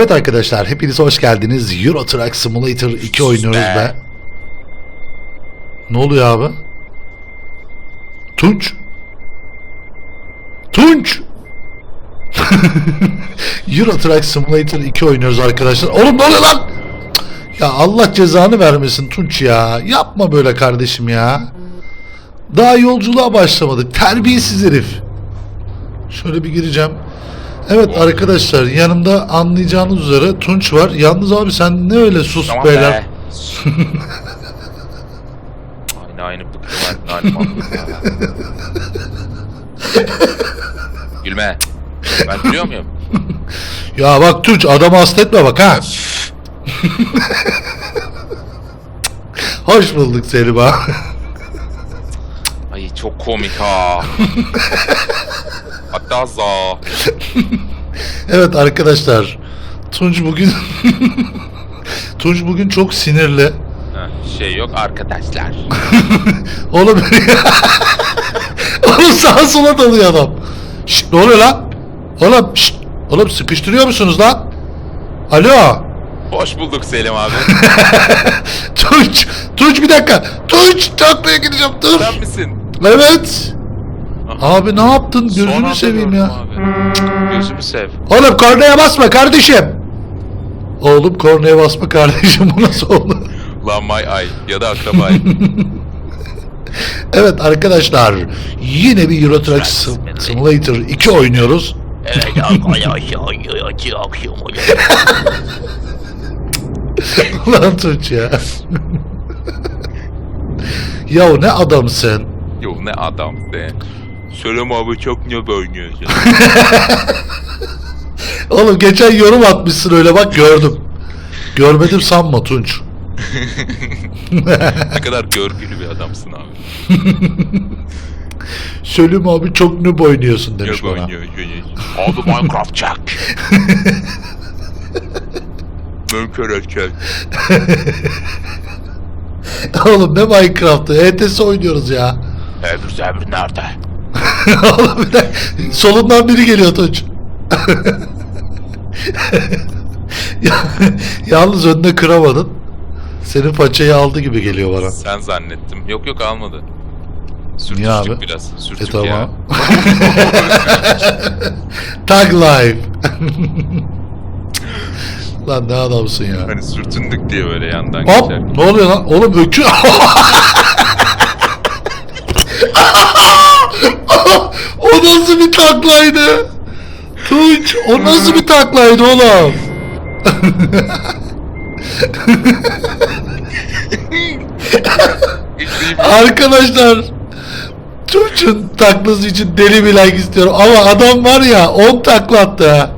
Evet arkadaşlar hepiniz hoş geldiniz. Euro Truck Simulator 2 oynuyoruz be. Ne oluyor abi? Tunç? Tunç! Euro Truck Simulator 2 oynuyoruz arkadaşlar. Oğlum ne oluyor lan? Ya Allah cezanı vermesin Tunç ya. Yapma böyle kardeşim ya. Daha yolculuğa başlamadık. Terbiyesiz herif. Şöyle bir gireceğim. Evet arkadaşlar yanımda anlayacağınız üzere Tunç var. Yalnız abi sen ne öyle sus Tamam beyler. be. aynı aynı bıktım ben. Aynı mantık ya. Gülme. Ben gülüyor muyum? Ya bak Tunç adamı hasta etme bak ha. Hoş bulduk Selim abi. Ay çok komik ha. Hatta za. evet arkadaşlar Tunç bugün Tunç bugün çok sinirli. Şey yok arkadaşlar. Oğlum Oğlum sağa sola dalıyor adam. Şşt ne oluyor lan? Oğlum şşt. Oğlum sıkıştırıyor musunuz lan? Alo. Hoş bulduk Selim abi. Tunç. Tunç bir dakika. Tunç taklaya gideceğim dur. Sen misin? Evet. Abi ne yaptın? Son Gözünü anda seveyim gördüm ya. Abi. Gözümü sev. Oğlum kornaya basma kardeşim. Oğlum kornaya basma kardeşim bu nasıl oldu? Lan my ay ya da akrabayı. Evet arkadaşlar yine bir Euro Truck Sim- Simulator 2 oynuyoruz. Lan Tunç ya. ya ne adamsın. Yo ne adam be. Selim abi çok ne oynuyorsun? Oğlum geçen yorum atmışsın öyle bak gördüm. Görmedim sanma Tunç. ne kadar görgülü bir adamsın abi. Selim abi çok noob oynuyorsun demiş Ne bana. oynuyorsun? Abi Minecraft çak. Minecraft çak. Oğlum ne Minecraft'ı? ETS oynuyoruz ya. Ebru Zebru nerede? Oğlum bir de solundan biri geliyor Tunç. ya, yalnız önüne kıramadın. Senin paçayı aldı gibi geliyor bana. Sen zannettim. Yok yok almadı. Sürtüştük Niye abi? biraz. E Sürtük tamam. ya. Tag life. Lan ne adamsın ya. Hani sürtündük diye böyle yandan Hop geçer. ne oluyor lan? Oğlum ökü... o nasıl bir taklaydı? Tunç o nasıl bir taklaydı oğlum? Arkadaşlar Tunç'un taklası için deli bir like istiyorum ama adam var ya 10 takla attı ha.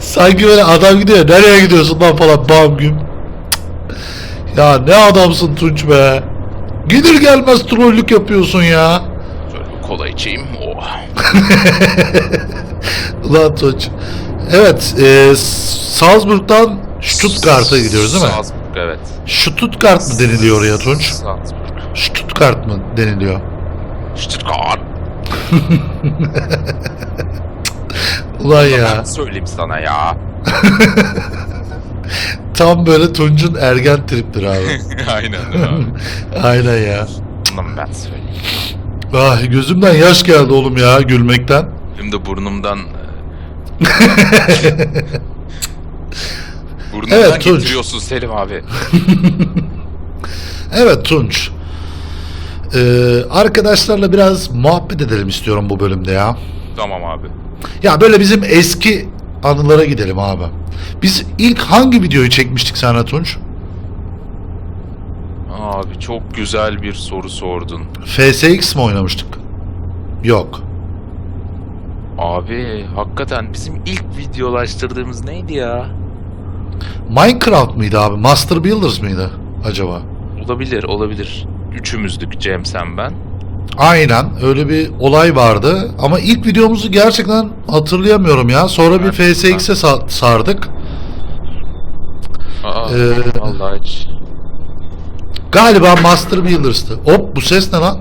Sanki böyle adam gidiyor nereye gidiyorsun lan falan bam güm. Ya ne adamsın Tunç be. Gelir gelmez trollük yapıyorsun ya. Şöyle bir kola içeyim. Oh. Ulan Tunç. Evet e, Salzburg'dan Stuttgart'a gidiyoruz değil mi? Salzburg evet. Stuttgart mı deniliyor oraya Tunç? Salzburg. Stuttgart mı deniliyor? Stuttgart. Ulan Ben ya. söyleyeyim sana ya. Tam böyle Tunç'un ergen triptir abi. Aynen değil mi abi? Aynen ya. Bundan ben söyleyeyim. Ah gözümden yaş geldi oğlum ya gülmekten. Benim de burnumdan... e, Burnumdan Evet, Tunç. getiriyorsun Selim abi. Evet Tunç. Ee, arkadaşlarla biraz muhabbet edelim istiyorum bu bölümde ya. Tamam abi. Ya böyle bizim eski anılara gidelim abi. Biz ilk hangi videoyu çekmiştik sana Tunç? Abi çok güzel bir soru sordun. FSX mi oynamıştık? Yok. Abi hakikaten bizim ilk videolaştırdığımız neydi ya? Minecraft mıydı abi? Master Builders mıydı acaba? Olabilir olabilir. Üçümüzdük Cem sen ben. Aynen öyle bir olay vardı ama ilk videomuzu gerçekten hatırlayamıyorum ya. Sonra bir FSX'e sa- sardık. Aa, Ee, vallahi hiç. Galiba Master Builders'tı. Hop bu ses ne lan?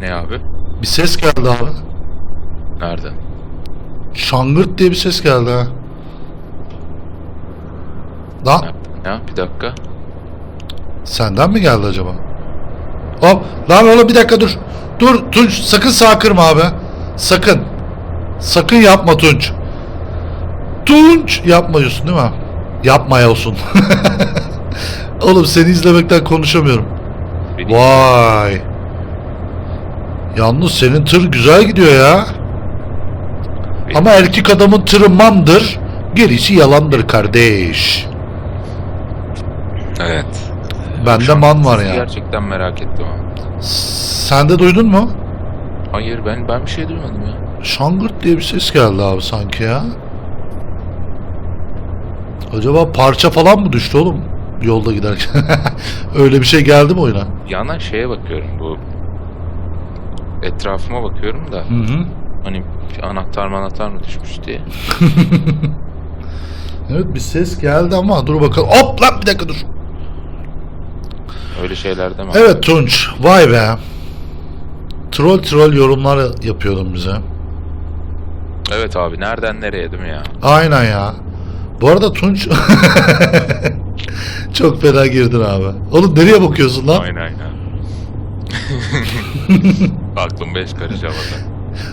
Ne abi? Bir ses geldi abi. Nerede? Şangırt diye bir ses geldi ha. Lan Ne yaptın ya? Bir dakika. senden mi geldi acaba? Hop lan oğlum bir dakika dur. Dur Tunç sakın sağ kırma abi. Sakın. Sakın yapma Tunç. Tunç yapmıyorsun değil mi? Yapmayıyorsun. oğlum seni izlemekten konuşamıyorum. Beni Vay. Yalnız senin tır güzel gidiyor ya. Ama erkek adamın tırı mandır. Gerisi yalandır kardeş. Evet. Bende man var ya. Gerçekten merak ettim ama. Sen de duydun mu? Hayır ben ben bir şey duymadım ya. Şangırt diye bir ses geldi abi sanki ya. Acaba parça falan mı düştü oğlum? Yolda giderken. Öyle bir şey geldi mi oyuna? Yandan şeye bakıyorum bu etrafıma bakıyorum da Hı hı. hani anahtar manahtar mı düşmüş diye. Evet bir ses geldi ama dur bakalım. Hop lan bir dakika dur. Öyle şeyler deme. Evet Tunç, vay be. Troll troll yorumlar yapıyordun bize. Evet abi nereden nereye değil mi ya? Aynen ya. Bu arada Tunç... Çok fena girdin abi. Oğlum nereye bakıyorsun lan? Aynen aynen. Aklım beş karış havada.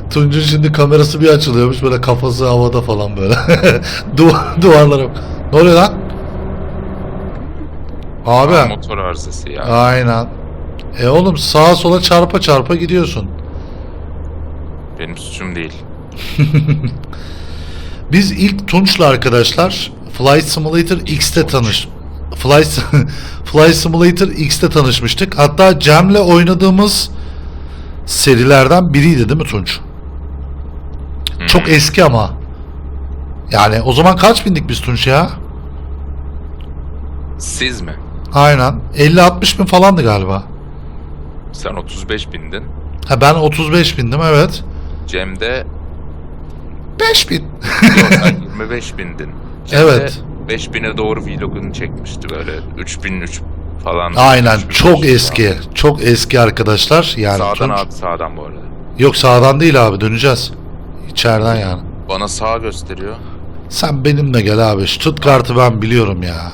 Tunç'un şimdi kamerası bir açılıyormuş böyle kafası havada falan böyle. Duvar, duvarlara. Ne oluyor lan? Abi. Aa, motor arızası ya. Aynen. E oğlum sağa sola çarpa çarpa gidiyorsun. Benim suçum değil. Biz ilk Tunç'la arkadaşlar Flight Simulator X'te tanış. Flight, Flight Simulator X'te tanışmıştık. Hatta Cem'le oynadığımız serilerden biriydi değil mi Tunç? Hmm. Çok eski ama. Yani o zaman kaç bindik biz Tunç ya? Siz mi? Aynen. 50-60 bin falandı galiba. Sen 35 bindin. Ha ben 35 bindim evet. Cem'de 5 bin. yok sen 25 bindin. Cem'de Evet. 5000'e doğru vlogunu çekmişti böyle 3003 falan. Aynen 3500 çok falan. eski. Çok eski arkadaşlar. Yani Sağdan Tunç- abi sağdan bu arada. Yok sağdan değil abi döneceğiz. İçeriden yani. Bana sağ gösteriyor. Sen benimle gel abi. Stuttgart'ı ben biliyorum ya.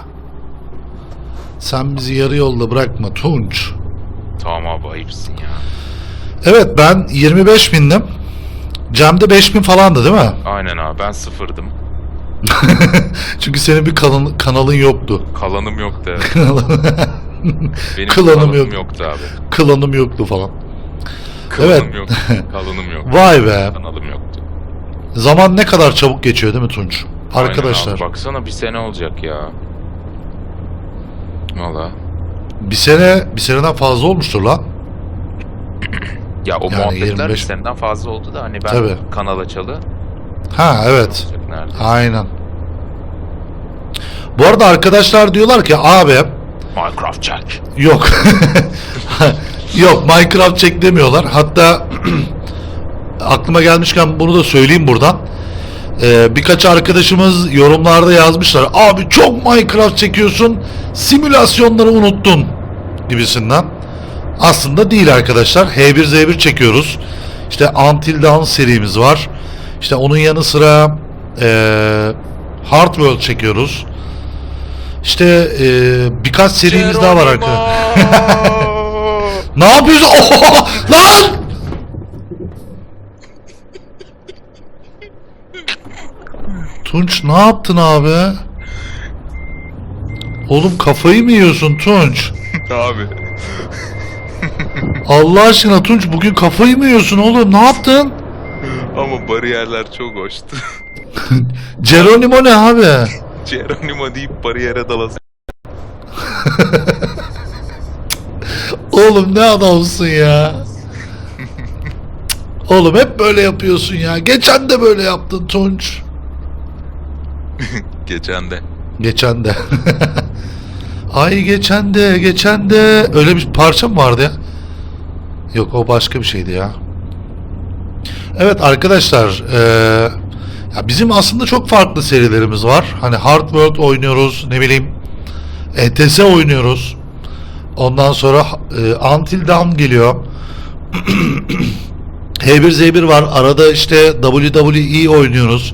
Sen bizi yarı yolda bırakma Tunç. Tamam abi ayıpsın ya. Evet ben 25 bindim. Cem'de 5 bin falandı değil mi? Aynen abi ben sıfırdım. Çünkü senin bir kanal, kanalın yoktu. Kalanım yoktu evet. Benim Klanım kalanım yok. yoktu abi. Klanım yoktu falan. Kalanım Evet. yoktu. Kalanım yoktu. Vay be. Kanalım yoktu. Zaman ne kadar çabuk geçiyor değil mi Tunç? Aynen Arkadaşlar. abi, baksana bir sene olacak ya. Valla. Bir sene, bir seneden fazla olmuştur lan. Ya o Yani muhabbetler 25 bir seneden fazla oldu da hani ben Tabii. kanal açalı. Ha evet. Aynen. Bu arada arkadaşlar diyorlar ki abi Minecraft Jack. yok. yok Minecraft çek demiyorlar. Hatta aklıma gelmişken bunu da söyleyeyim buradan. Ee, birkaç arkadaşımız yorumlarda yazmışlar. Abi çok Minecraft çekiyorsun. Simülasyonları unuttun gibisinden. Aslında değil arkadaşlar. H1Z1 çekiyoruz. İşte Until Dawn serimiz var. İşte onun yanı sıra eee Hard World çekiyoruz. İşte eee, birkaç serimiz daha var arkadaşlar. Ne yapıyorsun? Oho! Lan! Tunç ne yaptın abi? Oğlum kafayı mı yiyorsun Tunç? abi. Allah aşkına Tunç bugün kafayı mı yiyorsun oğlum? Ne yaptın? Ama bariyerler çok hoştu. Geronimo ne abi? Geronimo deyip bariyere dalası. Oğlum ne adamsın ya? Oğlum hep böyle yapıyorsun ya. Geçen de böyle yaptın Tunç. Geçen de. Geçen de. Ay geçen de, geçen de. Öyle bir parça mı vardı ya? Yok o başka bir şeydi ya. Evet arkadaşlar. eee, ya bizim aslında çok farklı serilerimiz var. Hani Hard World oynuyoruz. Ne bileyim. ETS oynuyoruz. Ondan sonra e, Until Dawn geliyor. H1Z1 var. Arada işte WWE oynuyoruz.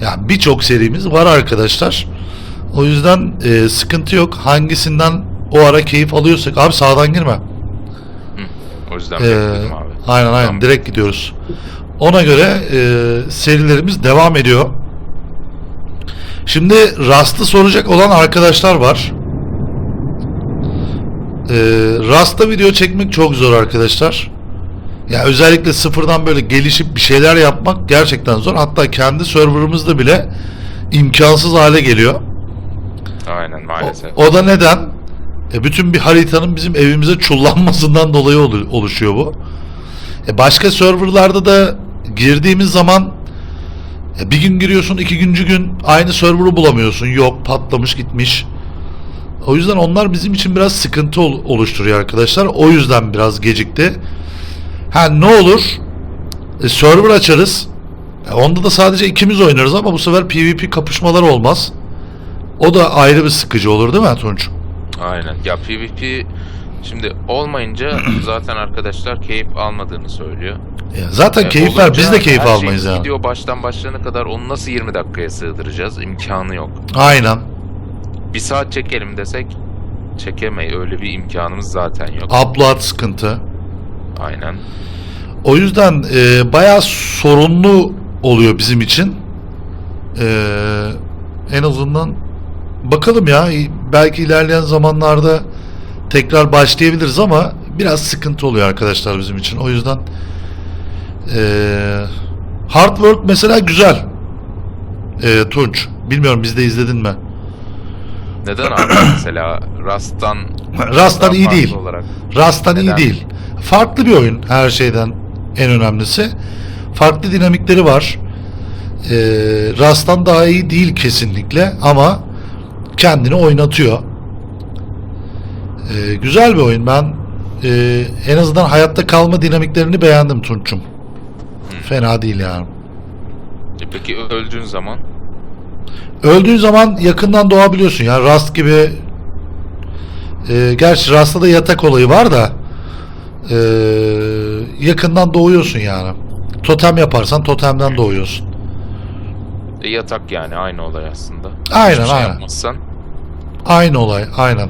Yani birçok serimiz var arkadaşlar. O yüzden e, sıkıntı yok. Hangisinden o ara keyif alıyorsak. Abi sağdan girme. O yüzden Ee, abi. aynen aynen Tamam. direkt gidiyoruz. Ona göre e, serilerimiz devam ediyor. Şimdi Rust'ı soracak olan arkadaşlar var. E, Rust'ta video çekmek çok zor arkadaşlar. Ya özellikle sıfırdan böyle gelişip bir şeyler yapmak gerçekten zor. Hatta kendi serverımızda bile imkansız hale geliyor. Aynen maalesef. O, o da neden? E, bütün bir haritanın bizim evimize çullanmasından dolayı olu- oluşuyor bu. E, başka serverlarda da girdiğimiz zaman e, bir gün giriyorsun, ikinci gün aynı server'ı bulamıyorsun. Yok, patlamış gitmiş. O yüzden onlar bizim için biraz sıkıntı ol- oluşturuyor arkadaşlar. O yüzden biraz gecikti. Ha ne olur? E, server açarız. E, onda da sadece ikimiz oynarız ama bu sefer PvP kapışmalar olmaz. O da ayrı bir sıkıcı olur değil mi Tunç? Aynen. Ya PvP şimdi olmayınca zaten arkadaşlar keyif almadığını söylüyor. Ya zaten E, keyif ver. Biz de keyif her şey almayız yani. Video baştan başlayana kadar onu nasıl 20 dakikaya sığdıracağız? İmkanı yok. Aynen. Bir saat çekelim desek çekemeyiz. Öyle bir imkanımız zaten yok. Upload sıkıntı. Aynen. O yüzden e, bayağı sorunlu oluyor bizim için. E, en azından bakalım ya belki ilerleyen zamanlarda tekrar başlayabiliriz ama biraz sıkıntı oluyor arkadaşlar bizim için. O yüzden e, hard work mesela güzel. E, Tunç. Bilmiyorum bizde izledin mi? Neden abi mesela Rust'tan Rust'tan iyi değil. olarak Rust'tan iyi değil. Farklı bir oyun her şeyden en önemlisi. Farklı dinamikleri var. Ee, Rust'tan daha iyi değil kesinlikle ama kendini oynatıyor. Ee, güzel bir oyun. Ben e, en azından hayatta kalma dinamiklerini beğendim Tunç'um. Fena değil yani. E Peki öldüğün zaman Öldüğün zaman yakından doğabiliyorsun ya. Rust gibi e, gerçi Rust'ta da yatak olayı var da e, yakından doğuyorsun yani. Totem yaparsan totemden doğuyorsun. e, yatak yani aynı olay aslında. Aynen, Hiçbir şey aynen. yapmazsan, Aynı olay aynen.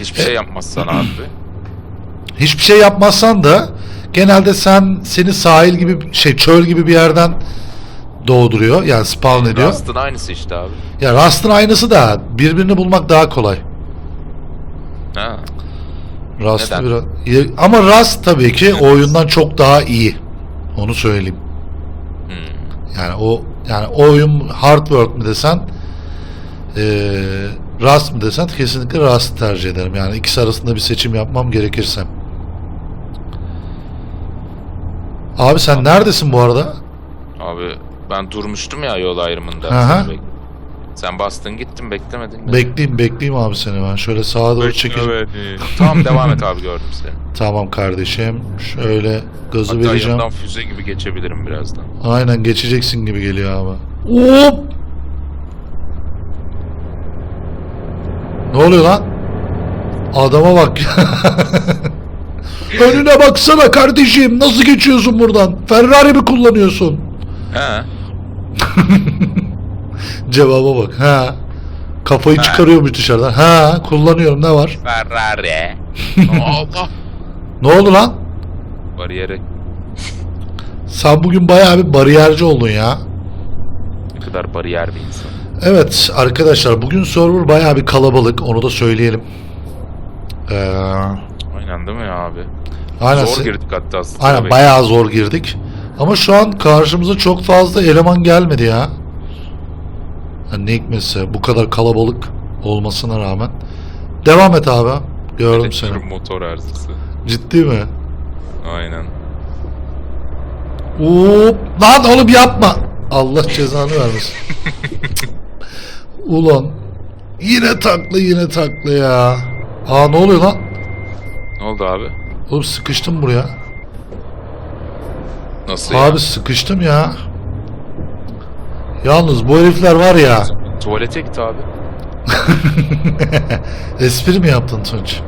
hiçbir şey yapmazsan abi. Hiçbir şey yapmazsan da genelde sen seni sahil gibi şey çöl gibi bir yerden doğduruyor yani spawn ediyor. Rust'ın aynısı işte abi. Ya Rust'ın aynısı da birbirini bulmak daha kolay. Ha. Rust'ı Neden? biraz... Ama Rust tabii ki o oyundan çok daha iyi. Onu söyleyeyim. Hmm. Yani o yani o oyun hard work mi desen eee Rust mı desen kesinlikle Rust tercih ederim. Yani ikisi arasında bir seçim yapmam gerekirse. Abi sen neredesin bu arada? Abi ben durmuştum ya yol ayrımında. Aha. Seni Sen bastın gittin beklemedin mi? Bekleyeyim bekleyeyim abi seni ben. Şöyle sağa doğru çekeceğim. tamam devam et abi gördüm seni. Tamam kardeşim. Şöyle gazı Hatta vereceğim. yanından füze gibi geçebilirim birazdan. Aynen geçeceksin gibi geliyor abi. Hop! Ne oluyor lan? Adama bak. Önüne baksana kardeşim. Nasıl geçiyorsun buradan? Ferrari mi kullanıyorsun? He. Cevaba bak. Ha. Kafayı Ha. çıkarıyormuş dışarıdan. Ha, kullanıyorum. Ne var? Ferrari. Allah. Ne oldu lan? Bariyere Sen bugün bayağı bir bariyerci oldun ya. ne kadar bariyer bir insan. Evet arkadaşlar bugün server bayağı bir kalabalık. Onu da söyleyelim. Ee, Aynen değil mi abi? aynen. Zor girdik hatta aslında. Aynen bayağı zor girdik. Ama şu an karşımıza çok fazla eleman gelmedi ya. Yani ne hikmetse bu kadar kalabalık olmasına rağmen. Devam et abi. Gördüm seni. Motor arızası. Ciddi mi? Aynen. Hop. Lan oğlum yapma. Allah cezanı vermesin. Ulan. Yine takla yine takla ya. Aa ne oluyor lan? Ne oldu abi? Oğlum sıkıştım buraya. Nasıl Abi sıkıştım ya. Yalnız bu herifler var ya. Tuvalete git abi. Espri mi yaptın Tunç?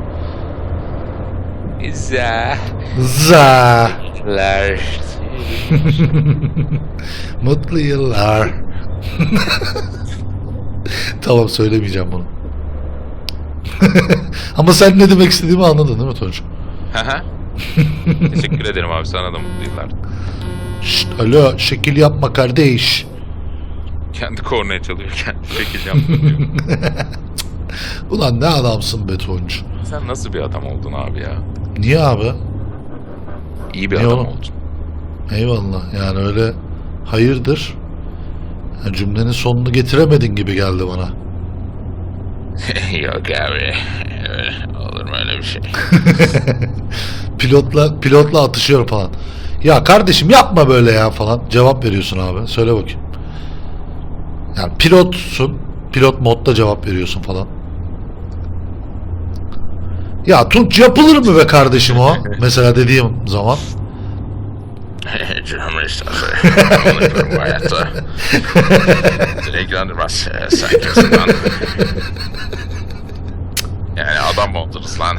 Güzel. Za. yıllar. Mutlu yıllar. tamam söylemeyeceğim bunu. Ama sen ne demek istediğimi anladın değil mi Tunç? Teşekkür ederim abi sana da mutlu yıllar. Şşt, alo şekil yapma kardeş. Kendi kornaya çalıyor, kendi şekil. Ulan ne adamsın be Tunç. Sen nasıl bir adam oldun abi ya? Niye abi? İyi bir Ne adam oğlum? oldun. Eyvallah yani öyle hayırdır. Ya cümlenin sonunu getiremedin gibi geldi bana. Yok abi. Olur mu öyle bir şey? pilotla pilotla atışıyor falan. Ya kardeşim yapma böyle ya falan. Cevap veriyorsun abi. Söyle bakayım. Yani pilotsun. Pilot modda cevap veriyorsun falan. Ya Tunç yapılır mı be kardeşim o? Mesela dediğim zaman. Canım yaparım bu hayatta. İlgilendirmez. Ee, Sen lan? Yani adam oldunuz lan?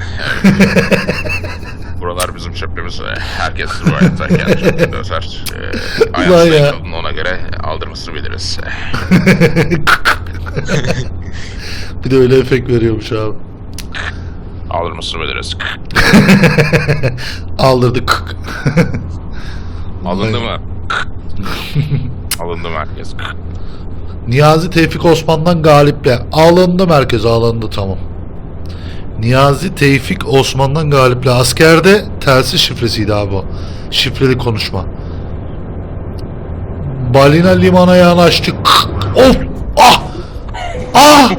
Buralar bizim çöpümüz. Ee, Herkes hayatta kendi çöpünü özer. Ee, Ulan ya. ona göre aldırmasını biliriz. bir de öyle efekt veriyormuş abi. Aldırmasını biliriz. Aldırdık. Alındı mı? Alındı merkez. Niyazi Tevfik Osman'dan galiple. Alındı merkeze alındı tamam. Niyazi Tevfik Osman'dan galiple. Askerde telsiz şifresiydi abi o. Şifreli konuşma. Balina limana yanaştık. Of! Ah! Ah!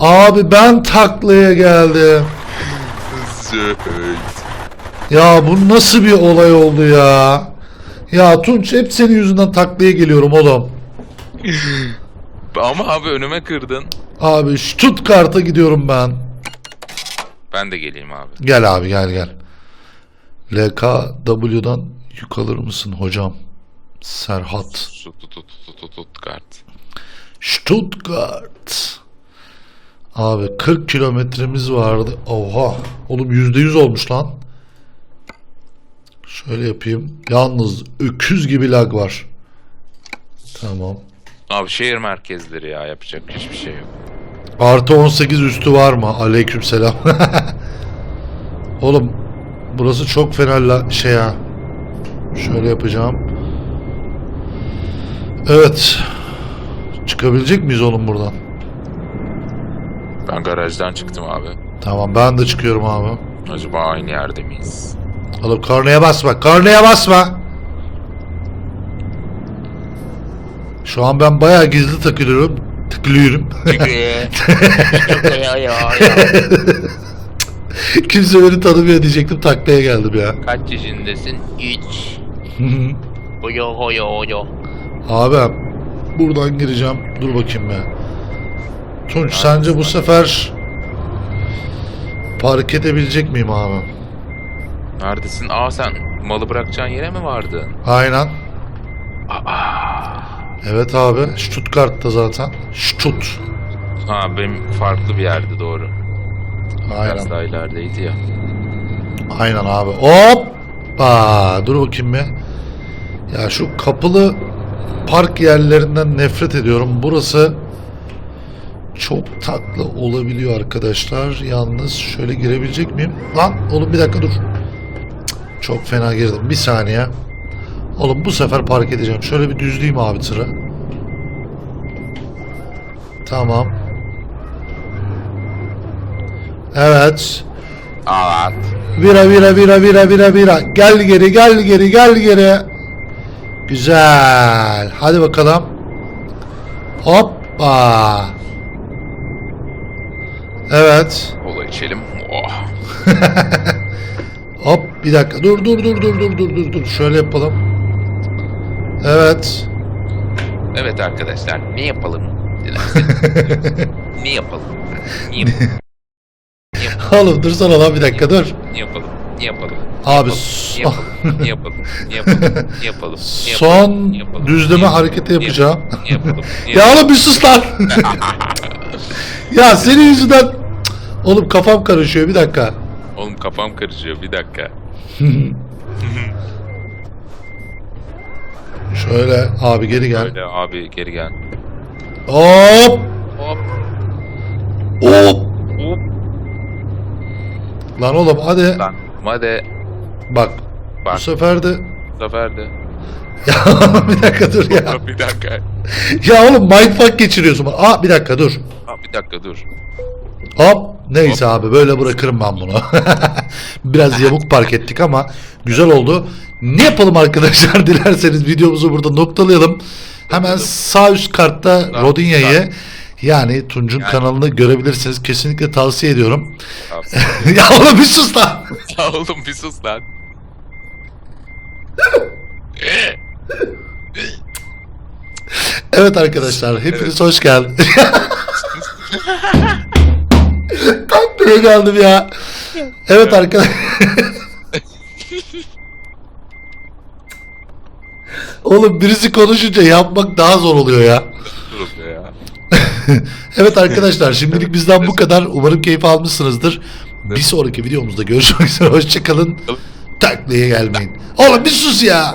Abi ben taklaya geldim. Ya bu nasıl bir olay oldu ya? Ya Tunç hep senin yüzünden taklaya geliyorum oğlum. Ama abi önüme kırdın. Abi Stuttgart'a gidiyorum ben. Ben de geleyim abi. Gel abi gel gel. LKW'dan yük alır mısın hocam? Serhat. Kart. Stuttgart. Abi 40 kilometremiz vardı. Oha. Oğlum %100 olmuş lan. Şöyle yapayım. Yalnız öküz gibi lag var. Tamam. Abi şehir merkezleri ya yapacak hiçbir şey yok. Artı 18 üstü var mı? Aleyküm selam. Oğlum burası çok fena la- şey ya. Şöyle yapacağım. Evet. Çıkabilecek miyiz oğlum buradan? Ben garajdan çıktım abi. Tamam ben de çıkıyorum abi. Acaba aynı yerde miyiz? Oğlum kornaya basma. Kornaya basma. Şu an ben bayağı gizli takılıyorum. Tıklıyorum. Kimse beni tanımıyor diyecektim taklaya geldim ya. Kaç yaşındasın? 3. Oyo oyo oyo. Abi buradan gireceğim. Dur bakayım be. Tunç sence bu sefer park edebilecek miyim abi? Neredesin? Aa sen malı bırakacağın yere mi vardın? Aynen. Aa. Evet abi. Stuttgart'ta zaten. Stutt. Ha benim farklı bir yerde doğru. Biraz Aynen. daha ilerideydi ya. Aynen abi. Hoppa. Dur bakayım bir. Ya şu kapılı park yerlerinden nefret ediyorum. Burası çok tatlı olabiliyor arkadaşlar. Yalnız şöyle girebilecek miyim? Lan oğlum bir dakika dur. Çok fena girdim. Bir saniye. Oğlum bu sefer park edeceğim. Şöyle bir düzleyeyim abi tırı. Tamam. Evet. Evet. Vira vira vira vira vira vira. Gel geri gel geri gel geri. Güzel. Hadi bakalım. Hoppa. Evet. Kola içelim. Oh. Hop bir dakika. Dur dur dur dur dur dur dur dur. Şöyle yapalım. Evet. Evet arkadaşlar ne yapalım? Ne yapalım? Ne yapalım? Oğlum dursana lan bir dakika dur. Ne yapalım? Ne yapalım? Abi Ne yapalım? Ne yapalım? Ne yapalım? Ne yapalım? Son düzleme hareketi yapacağım. Ne yapalım? Ya oğlum bir sus lan. ya senin yüzünden Oğlum kafam karışıyor bir dakika. Oğlum kafam karışıyor bir dakika. Şöyle abi geri gel. Öyle abi geri gel. Hop! Hop Hop! hop. Lan oğlum hadi. Lan hadi. Bak. Bu Bak sefer de bu sefer de. ya bir dakika dur ya. bir dakika. Ya oğlum mindfuck geçiriyorsun. Aa bir dakika dur. Ha, bir dakika dur. Hop. Neyse abi böyle bırakırım ben bunu. Biraz yamuk park ettik ama güzel oldu. Ne yapalım arkadaşlar dilerseniz videomuzu burada noktalayalım. Hemen sağ üst kartta Rodinya'yı yani Tunç'un Yani- kanalını görebilirsiniz. Kesinlikle tavsiye ediyorum. Ya oğlum bir sus lan. Ya oğlum bir sus lan. Evet arkadaşlar hepiniz hoş geldiniz. Taklaya geldim ya. Evet arkadaşlar. Oğlum birisi konuşunca yapmak daha zor oluyor ya. Evet arkadaşlar şimdilik bizden bu kadar. Umarım keyif almışsınızdır. Bir sonraki videomuzda görüşmek üzere. Hoşçakalın. Taklaya gelmeyin. Oğlum bir sus ya.